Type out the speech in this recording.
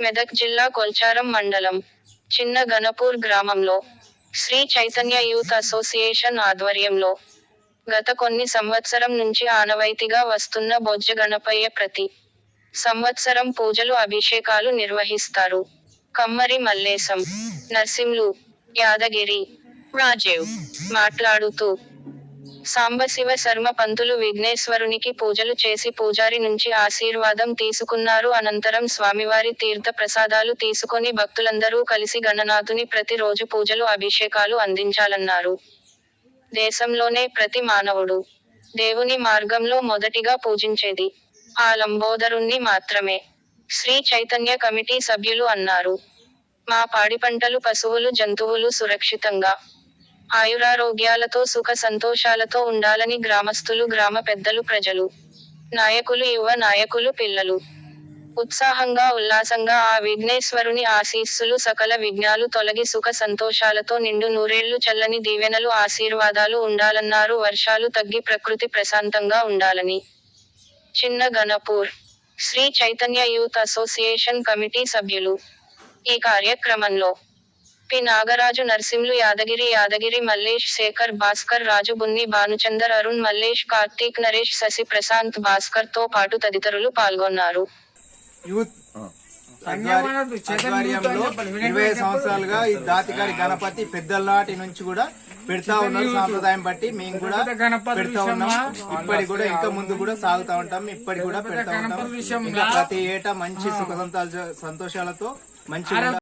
మెదక్ జిల్లా కొల్చారం మండలం చిన్న గణపూర్ గ్రామంలో శ్రీ చైతన్య యూత్ అసోసియేషన్ ఆధ్వర్యంలో గత కొన్ని సంవత్సరం నుంచి ఆనవాయితీగా వస్తున్న బొజ్జ గణపయ్య ప్రతి సంవత్సరం పూజలు అభిషేకాలు నిర్వహిస్తారు. కమ్మరి మల్లేశం నర్సింలు యాదగిరి రాజీవ్ మాట్లాడుతూ సాంబశివ శర్మ పంతులు విఘ్నేశ్వరునికి పూజలు చేసి పూజారి నుంచి ఆశీర్వాదం తీసుకున్నారు. అనంతరం స్వామివారి తీర్థ ప్రసాదాలు తీసుకొని భక్తులందరూ కలిసి గణనాథుని ప్రతిరోజు పూజలు అభిషేకాలు అందించాలన్నారు. దేశంలోనే ప్రతి మానవుడు దేవుని మార్గంలో మొదటిగా పూజించేది ఆ లంబోదరుణ్ణి మాత్రమే. శ్రీ చైతన్య కమిటీ సభ్యులు అన్నారు. మా పాడి పంటలు పశువులు జంతువులు సురక్షితంగా ఆయురారోగ్యాలతో సుఖ సంతోషాలతో ఉండాలని గ్రామస్తులు గ్రామ పెద్దలు ప్రజలు. నాయకులు యువ నాయకులు పిల్లలు. ఉత్సాహంగా ఉల్లాసంగా ఆ విఘ్నేశ్వరుని ఆశీస్సులు సకల విఘ్నాలు తొలగి సుఖ సంతోషాలతో నిండు నూరేళ్ళు చల్లని దీవెనలు ఆశీర్వాదాలు ఉండాలన్నారు వర్షాలు తగ్గి ప్రకృతి ప్రశాంతంగా ఉండాలని. చిన్న Ganapur Shri Chaitanya youth association committee సభ్యులు. ఈ కార్యక్రమంలో పి. నాగరాజు నర్సింలు యాదగిరి యాదగిరి మల్లేష్ శేఖర్ భాస్కర్ రాజు బున్ని భానుచందర్ అరుణ్ మల్లేష్ కార్తీక్ నరేష్ శశి ప్రశాంత్ భాస్కర్తో పాటు తదితరులు పాల్గొన్నారు. ఇరవై సంవత్సరాలుగా ఈ గణపతి పెద్దలాటి నుంచి కూడా పెడతా ఉన్నారు. సాంప్రదాయం బట్టి మేము కూడా పెడతా ఉన్నాం. ఇప్పటి కూడా ఇంకా ముందు కూడా సాగుతా ఉంటాం. ఇప్పటి కూడా పెడతా ఉంటాం. ఇంకా ప్రతి ఏటా మంచి సుఖ సంతోషాలతో మంచి